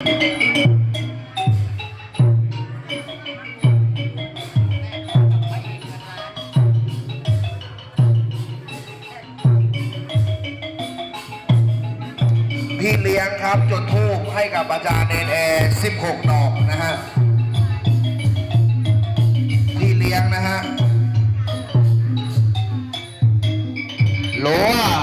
พี่เลี้ยงครับจุดทูบให้กับอาจารย์เนนแอร์16ดอกนะฮะ พี่เลี้ยงนะฮะโหลอะ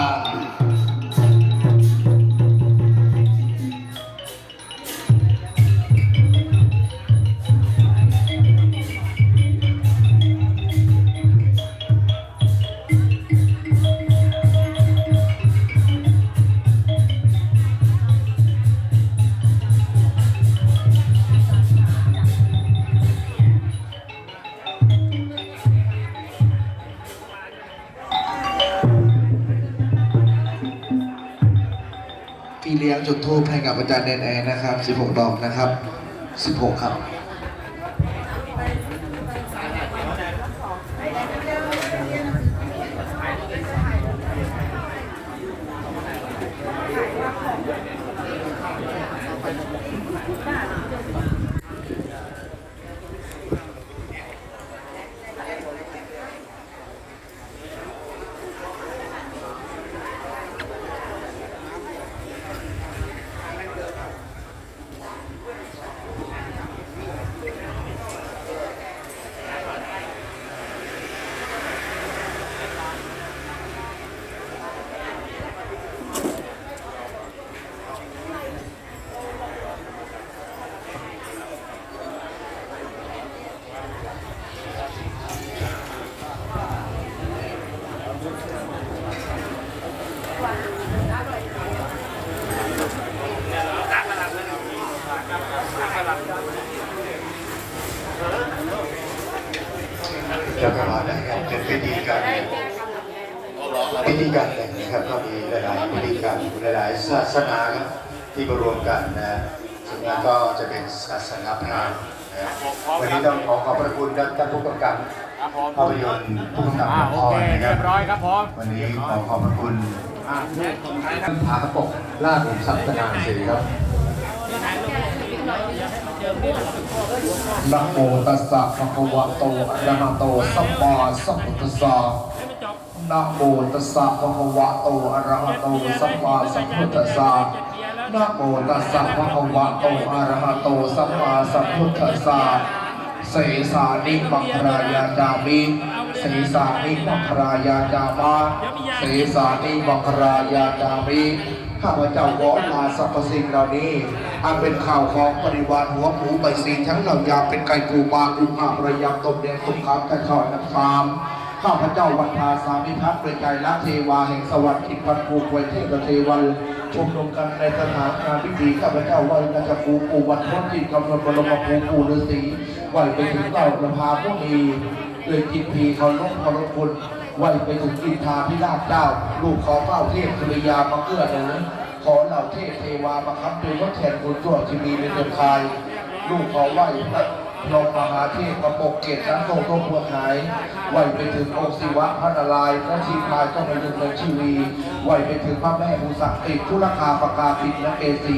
ลี้ยงจุดทูบให้กับอาจารย์เนนแอร์นะครับ 16 ดอกนะครับ 16 ครับ จะประมาณนะครับเป็นพิธีการพิธีการแต่งนะครับก็มีหลายๆพิธีการหลายๆศาสนาครับที่มารวมกันนะส่วนนั้นก็จะเป็นศาสนาพราหมณ์วันนี้ต้องขอขอบพระคุณท่านผู้กำกับรับผมภาพยนตร์ผู้กำกับอ่าละครเคนะครับร้อยครับผมวันนี้ขอขอบพระคุณท่านผาปกลาดหลุมทรัพย์นาศรีครับ นะโมตัสสะภะคะวะโตอะระหะโตสัมมาสัมพุทธัสสะนะโมตัสสะภะคะวะโตอะระหะโตสัมมาสัมพุทธัสสะนะโมตัสสะภะคะวะโตอะระหะโตสัมมาสัมพุทธัสสะเสสานิมังครายาจามิเสสานิมังครายาจามาเสสานิมังครายาจามิ ข้าพเจ้าขอลาสรรพสิ่งเหล่านี้อันเป็นข่าวของบริวารหัวหมูใบสีทั้งเหล่ายาเป็นไก่กูปลากุมาประยำตบแดงตุกขามกระชอยน้ำฟามข้าพเจ้าวันทาสามิพัฒน์ด้วยใจรักเทวาแห่งสวรรค์ทิดพันภูไวยเทพเทวันชมนุมกันในสถานงานพิธีข้าพเจ้าไหวนาจะปูปูวันพ้นจิตกำลังบรมภูปูฤาษีไหวไปถึงเล่าประพาผู้มีเลยจิตพีเขาลงเขาลงคุณ ไหวไปถึงกินทาพิราชเจ้า ลูกขอเฝ้าเทพสุริยามาเกื้อหนุนขอเหล่าเทพเทวามาคับโดยทดแทนบุญชั่วที่มีในเดือนคาย ลูกขอไหวพระลงมหาเทพประปกเกตนั้นโตโตพวงหาย ไหวไปถึงองค์ศิวะพระนารายณ์พระชีพายต้องไปดึงเงินชีวี ไหวไปถึงพระแม่ภูสักติผู้ราคาประกาศิและเกษี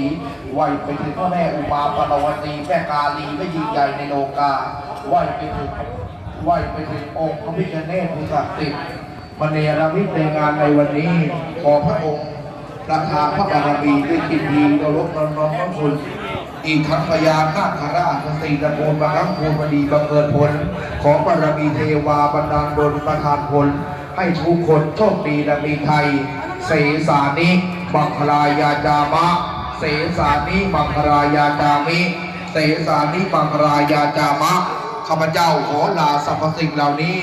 ไหวไปถึงพระแม่อุมาปารวตีแม่กาลีไม่ยิ่งใหญ่ในโลกา ไหวไปถึง ไหวไปถึงองค์พระพิฆเนศภูสักติมเนรมิตในงานในวันนี้ ขอพระองค์ประทานพระบารมีด้วยกินดีโดรบน้อมน้อมพระคุณ อีกทั้งพญานาคราชสีตะโกนบางครั้งภูมิดีบังเกิดผล ขอบารมีเทวาบันดาลดลประทานผล ให้ทุกคนโชคดีและมีไทย เสสานิบังคลายาจามะ เสสานิบังคลายาจามิ เสสานิบังคลายาจามะ ข้าพเจ้าขอลาสรรพสิ่งเหล่านี้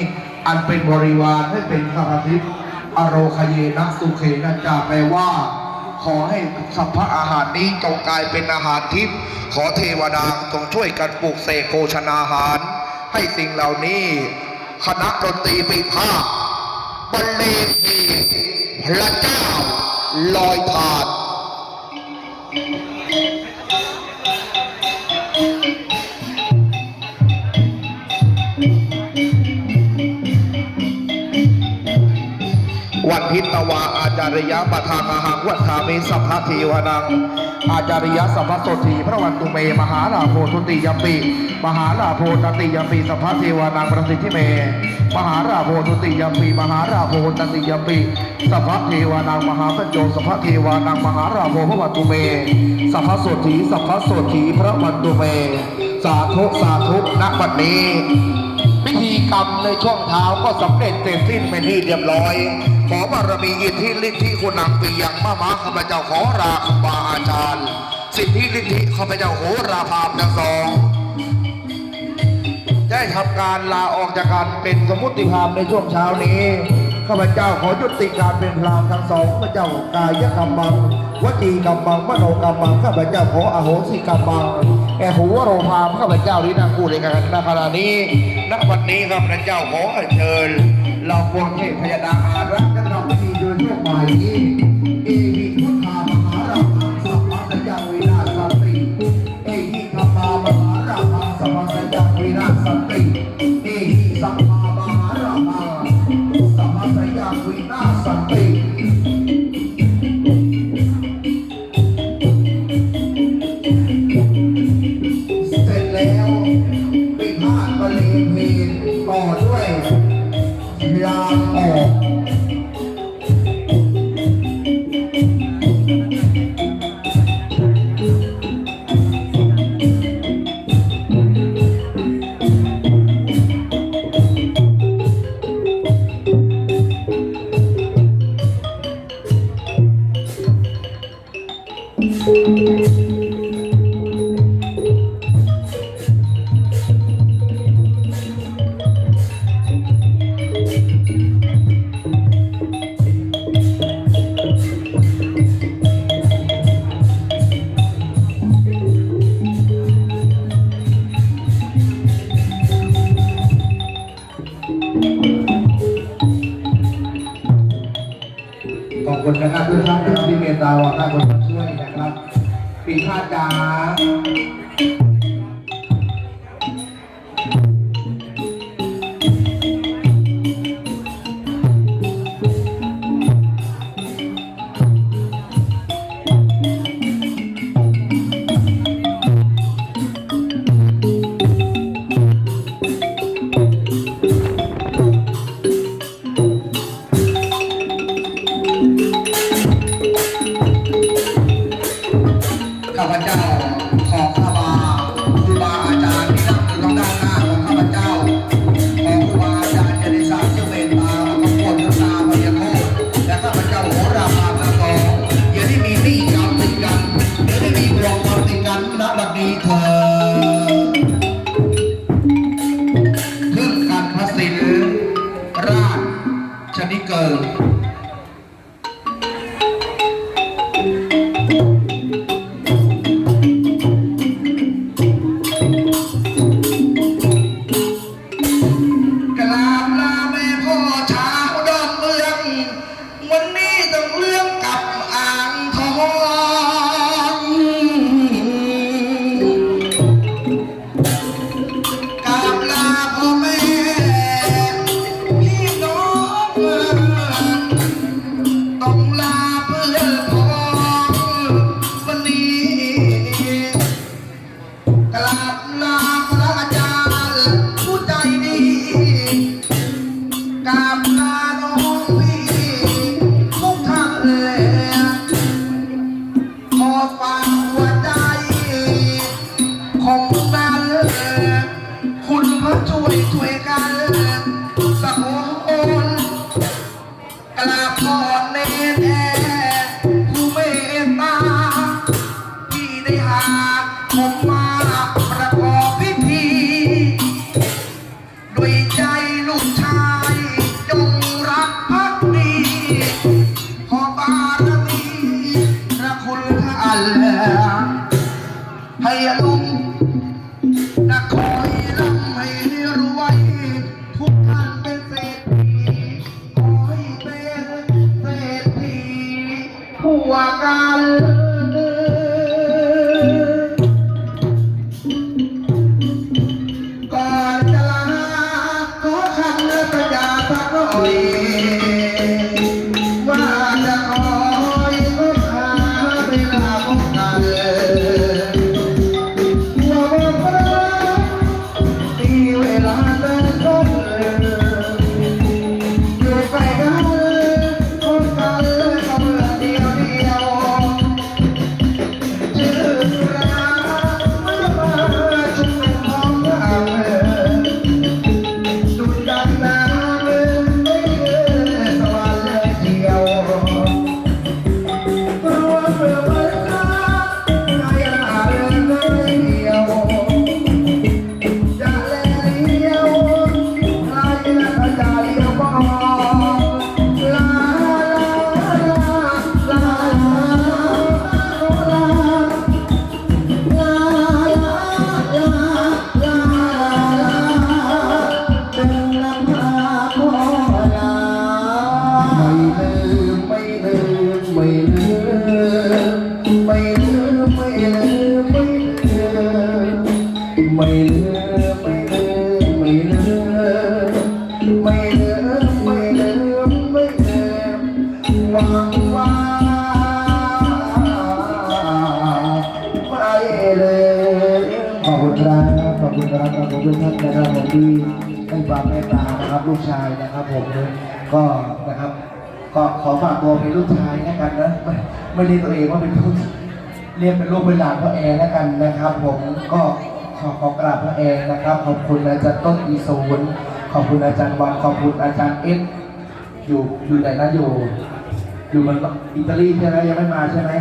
อันเป็นบริวารให้เป็นข้าพทิพย์อโรคเยนะสุเขนะจาแปลว่า ขอให้สัพพะอาหารนี้จงกลายเป็นอาหารทิพย์ขอเทวดาจงช่วยกันปลูกเสกโภชนาอาหาร ให้สิ่งเหล่านี้ คณะดนตรีปีภาบรรเลงเพลงพระเจ้าลอยถาดวัน พิตวาอาจารยะปะทางอาหังวัฏามิสัพพะเทวนัง อาจาริยสัพพโสถีพระวันตุเม มหาลาโพทุติยปีมหาลาโพตติยปีสัพพเทวานางประสิทธิเม มหาราโพทุติยปีมหาราโพตติยปีสัพพเทวานางมหาสัจโจสัพพเทวานางมหาราโพพระวันตุเม สัพพโสถีสัพพโสถีพระวันตุเม สาธุสาธุณบัดนี้พิธีกรรมในช่วงเช้าก็สำเร็จเสร็จสิ้นเป็นที่เรียบร้อย อบารมีอิทธิฤทธิคุณังปียังมามาข้าพเจ้าขอราครูบาอาจารย์ สิทธิฤทธิข้าพเจ้าโหราพรามทั้งสองได้ทำการลาออกจากการเป็นสมุติพราหมณ์ในช่วงเช้านี้ข้าพเจ้าขอยุติการเป็นพรามทั้งสองข้าพเจ้ากายกรรมังวจีกรรมังมโนกรรมังข้าพเจ้าขออโหสิกรรมังแก่หูวโรพามข้าพเจ้าที่นั่งคู่ในกันณขณะนี้ณวันนี้ข้าพเจ้าขอเชิญเราพวกเทพยดาอารัก ษ์กั ว่าท่านคนช่วยนะครับปีพาดจ๋า นี้เถิดพึ่งกันพระศิลป์ราชชนิเกิดกราบลาแม่พ่อชาวดอนเมือง วันนี้ ทั่ ขอบคุณทุกท่านนะครับผมที่ให้ความเมตตานะครับลูกชายนะครับผมก็นะครับ ก็ขอฝากตัวเป็นลูกชายแล้วกันนะไม่ไม่เรียกตัวเองว่าเป็นลูกเรียกเป็นลูกเป็นหลานพ่อแอร์แล้วกันนะครับ ผมก็ขอขอกราบพ่อแอร์นะครับ ขอบคุณอาจารย์ต้นอีศูนย์ขอบคุณอาจารย์วันขอบคุณอาจารย์เอสอยู่อยู่ไหนนะอยู่ อยู่มันอิตาลีใช่ไหมยังไม่มาใช่ไหม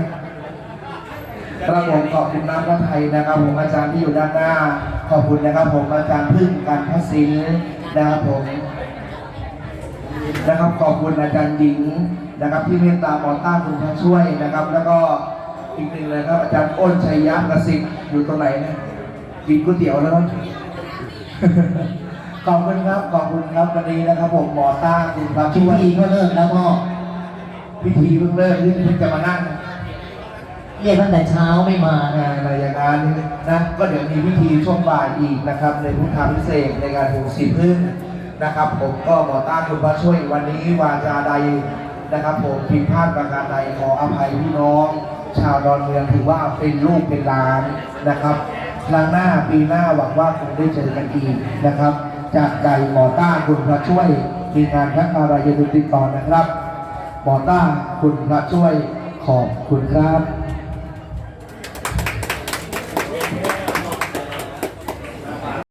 ครับผมขอบคุณน้ำพระไทยนะครับ ผมอาจารย์ที่อยู่ด้านหน้า ขอบคุณนะครับ ผมอาจารย์พึ่งการพัศิลป์นะครับผมนะครับขอบคุณอาจารย์หญิงนะครับ ที่เมตตาหมอต้าคุณพระช่วยนะครับ แล้วก็อีกหนึ่งเลยครับอาจารย์อ้นชัยยะประสิทธิ์อยู่ตรงไหนเนี่ยกินก๋วยเตี๋ยวแล้วมั้งขอบคุณครับขอบคุณครับวันนี้นะครับ ผมหมอต้าคุณพระพิช่วยธีก็เลิกแล้วพ่อพิธีเพิ่งเลิกเพิ่งจะมานั่ง เรียกตั้งแต่เช้าไม่มางานอะไรอย่างนั้นนะก็เดี๋ยวมีพิธีช่วงบ่ายอีกนะครับ ในพุทธาพิเศษในงานถูกสีพึ่งนะครับ ผมก็หมอต้าคุณพระช่วยวันนี้วาจาใดนะครับผมผิดพลาดประการใดขออภัยพี่น้อง ชาวดอนเมืองถือว่าเป็นลูกเป็นหลานนะครับครั้งหน้าปีหน้าหวังว่าคงได้เจอกันอีกนะครับ จากใจหมอต้าคุณพระช่วยมีงานพักอะไรอย่าลืมติดต่อนะครับหมอต้าคุณพระช่วยขอบคุณครับ